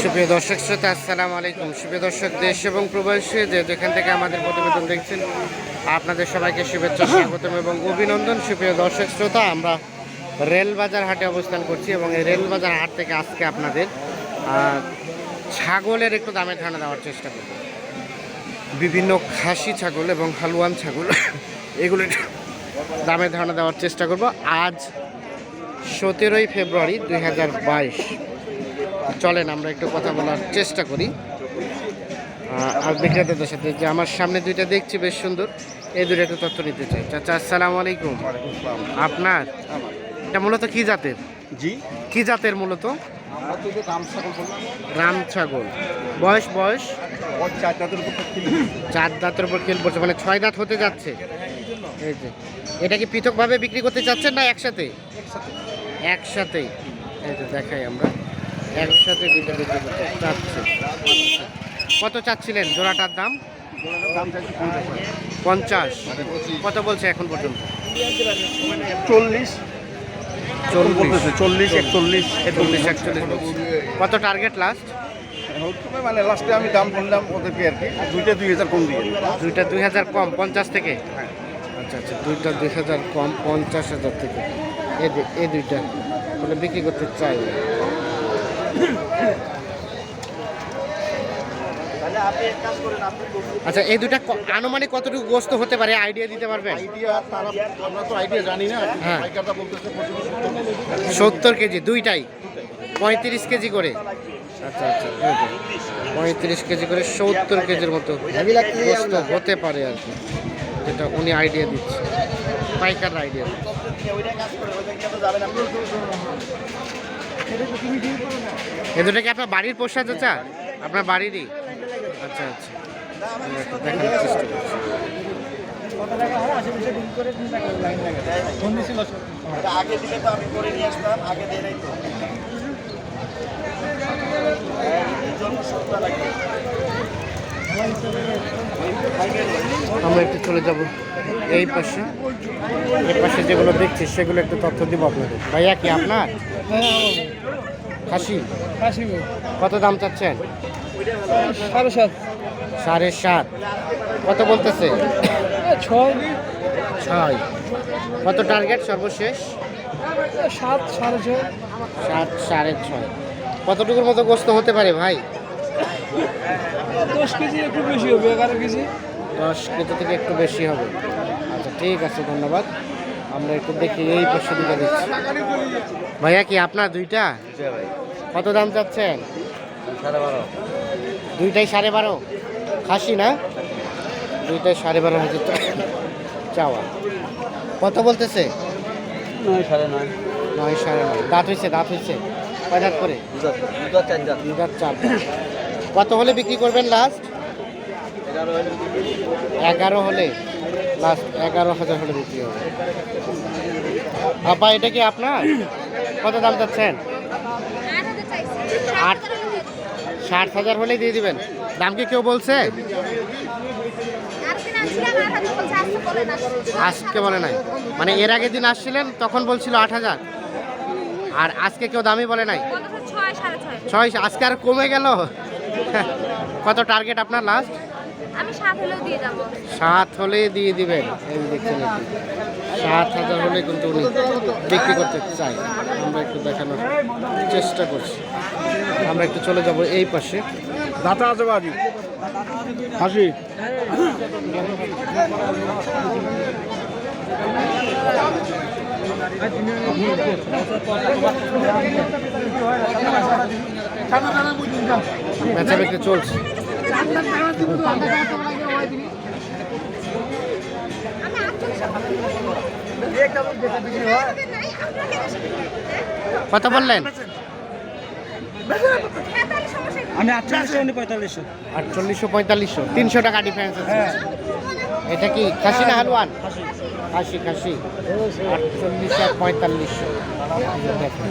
সুপ্রিয় দর্শক শ্রোতা, আসসালামু আলাইকুম। সুপ্রিয় দর্শক, দেশ এবং প্রবাসী, যে যেখান থেকে আমাদের প্রতিবেদন দেখছেন, আপনাদের সবাইকে শুভেচ্ছা, স্বাগতম এবং অভিনন্দন। সুপ্রিয় দর্শক শ্রোতা, আমরা রেলবাজার হাটে অবস্থান করছি এবং এই রেলবাজার হাট থেকে আজকে আপনাদের ছাগলের একটু দামে ধারণা দেওয়ার চেষ্টা করব। বিভিন্ন খাসি ছাগল এবং হালুয়ান ছাগল, এগুলো একটু দামে ধারণা দেওয়ার চেষ্টা করব। আজ সতেরোই ফেব্রুয়ারি দুই হাজার বাইশ। চলেন আমরা একটু কথা বলার চেষ্টা করি। আর বিক্রেতাদের সাথে যে আমার সামনে দুইটা দেখছি বেশ সুন্দর। এই দুটো একটু তথ্য নিতে চাই। চাচা আসসালামু আলাইকুম। আপনার? এটা মূলত কি জাতের? জি। কি জাতের মূলত? রাম ছাগল বয়স বয়স? চার দাঁতের উপর কিলো খেল পড়ছে। মানে ছয় দাঁত হতে যাচ্ছে। এই যে। এটা কি পৃথকভাবে বিক্রি করতে চাচ্ছেন না একসাথে। একসাথেই এই দেখাই আমরা একসাথে দুটো বিক্রি করতে চাচ্ছে। কত চাচ্ছিলেন? জোড়াটার দাম? পঞ্চাশ। কত বলছে এখন পর্যন্ত? চল্লিশ। চল্লিশ। একচল্লিশ চল্লিশ একচল্লিশ। কত টার্গেট লাস্ট মানে লাস্টে আমি দাম বললাম ওদেরকে আর কি দুইটা দুই হাজার কম দিয়ে দুইটা দুই হাজার কম পঞ্চাশ থেকে? আচ্ছা আচ্ছা দুইটা দুই হাজার কম পঞ্চাশ হাজার থেকে। এই দুইটা। মানে বিক্রি করতে চাই। আচ্ছা এই দুইটা ক- আনুমানিক কতটুকু গোস্ত হতে পারে? আইডিয়া দিতে পারবেন? হ্যাঁ। সত্তর কেজি। দুইটাই। পঁয়ত্রিশ কেজি করে। আচ্ছা আচ্ছা পঁয়ত্রিশ কেজি করে সত্তর কেজির মতো গোস্ত হতে পারে আর কি। যেটা উনি আইডিয়া দিচ্ছে। পাইকার আইডিয়া এ দুটো কি আপনার বাড়ির পোষা চাচা? আপনার বাড়িরই? আচ্ছা আচ্ছা। একটু চেষ্টা করছি। আগে দিলে তো আমি করে নিয়ে আসতাম আগে দিয়ে তো আমরা একটু চলে যাব এই পাশে। এই পাশে যেগুলো দেখছি সেগুলো একটু তথ্য দিব আপনাদের। ভাইয়া কি আপনার? খাসি? কত দাম চাচ্ছেন? সাড়ে সাত। সাড়ে সাত। কত বলতেছে? ছয়। ছয়। কত টার্গেট সর্বশেষ? সাত সাড়ে ছয়। সাত সাড়ে ছয়। কতটুকুর মতো গোস্ত হতে পারে ভাই? দশ কেজি একটু বেশি হবে এগারো কেজি। দশ কেজি থেকে একটু বেশি হবে। আচ্ছা ঠিক আছে ধন্যবাদ। আমরা একটু দেখি এই পাশে দুটো দেখছি ভাইয়া কি আপনার দুইটা? কত দাম চাচ্ছেন? সাড়ে বারো। দুইটাই সাড়ে বারো? খাসি না? দুইটাই সাড়ে বারো হাজার চাওয়া। কত বলতেছে? নয় সাড়ে নয়। নয় সাড়ে নয়। দাঁত হয়েছে দাঁত হয়েছে। কয় দাঁত করে? দুধ চার দাঁত। দুই দাঁত চার দাঁত। কত হলে বিক্রি করবেন লাস্ট এগারো হলে। লাস্ট এগারো হাজার হলে বিক্রি হবে। আপা এটা কি আপনার? কত দাম চাচ্ছেন? আট ষাট হাজার হলেই দিয়ে দিবেন। দাম কি কেউ বলছে? আজকে বলে নাই। মানে এর আগের দিন আসছিলেন তখন বলছিল আট হাজার। আর আজকে কেউ দামই বলে নাই। ছয় আজকে আর কমে গেল। কত টার্গেট আপনার লাস্ট আমি সাত হলেও দিয়ে যাব সাত হলেই দিয়ে দিবেন এই যে দেখছেন। সাত হাজার হলে কিন্তু উনি বিক্রি করতে চাই আমরা একটু দেখানোর চেষ্টা করছি আমরা একটু চলে যাব এই পাশে দাঁতা আছে বাড়ি হাসি বেচা বিক্রি চলছে। কত বললেন? আমি আটচল্লিশশো উনি পঁয়তাল্লিশশো। আটচল্লিশশো পঁয়তাল্লিশশো তিনশো টাকা ডিফারেন্স আছে। এটা কি খাসি না হালুয়ান? খাসি। খাসি আটচল্লিশশো আর পঁয়তাল্লিশশো দেখেন।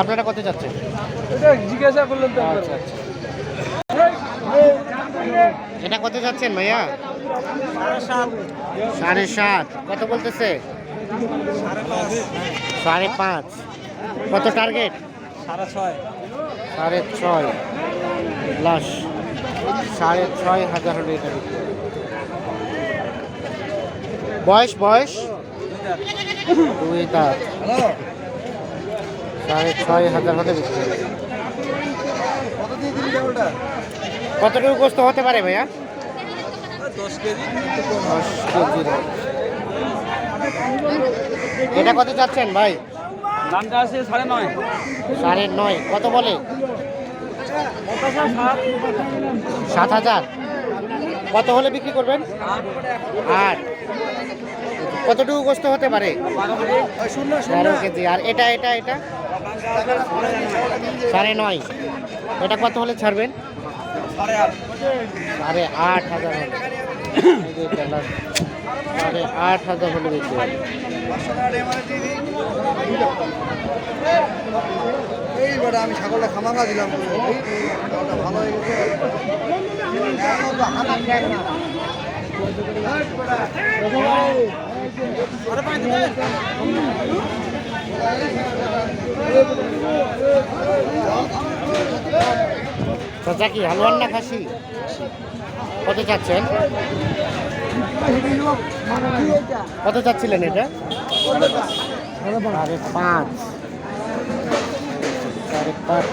আপনারা কত যাচ্ছেন? এটা জিজ্ঞাসা করলেন তো। আচ্ছা আচ্ছা। এটা কত যাচ্ছেন ভাইয়া? সাড়ে সাত। কত বলতেছে? সাড়ে পাঁচ। কত টার্গেট সাড়ে ছয়। সাড়ে ছয় প্লাস সাড়ে ছয় হাজার হলে এটা বয়স বয়স? দুই দাঁত। সাড়ে ছয় হাজার হলে বিক্রি কতটুকু গোস্ত হতে পারে ভাইয়া? দশ কেজি। এটা কত যাচ্ছেন ভাই? দামটা আছে সাড়ে নয়। সাড়ে নয়। কত বলে? সাত হাজার। কত হলে বিক্রি করবেন? আট। কতটুকু গোস্ত হতে পারে? তেরো কেজি। আর এটা এটা এটা? সাড়ে নয়। এটা কত হলে ছাড়বেন? সাড়ে আট। হাজার। সাড়ে আট হাজার হলে হবে। আমি ছাগলটা খামাখা দিলাম। ভালো হয়ে গেছে। চাচা কি হালুয়ান না খাসি? কত চাচ্ছেন? কত চাচ্ছিলেন এটা? সাড়ে পাঁচ। সাড়ে পাঁচ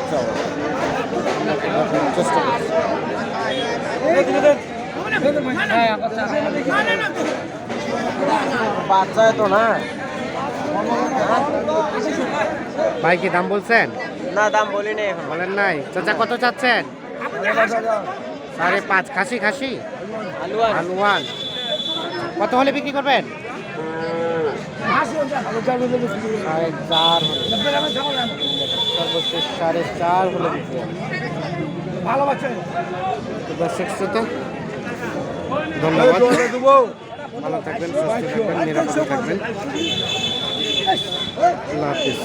বাচ্চায় তো না। ভাই কি দাম বলছেন? না দাম বলিনি এখন। বলেন নাই। চাচা কত চাচ্ছেন? সাড়ে পাঁচ। খাসি খাসি? আলুয়ান কত হলে বিক্রি করবেন? সাড়ে চার সর্বশেষ সাড়ে চার হলে বিক্রি হবে। তো দর্শক শ্রোতা ধন্যবাদ। ভালো থাকবেন সুস্থ থাকবেন নিরাপদে থাকবেন। আল্লাহ হাফিজ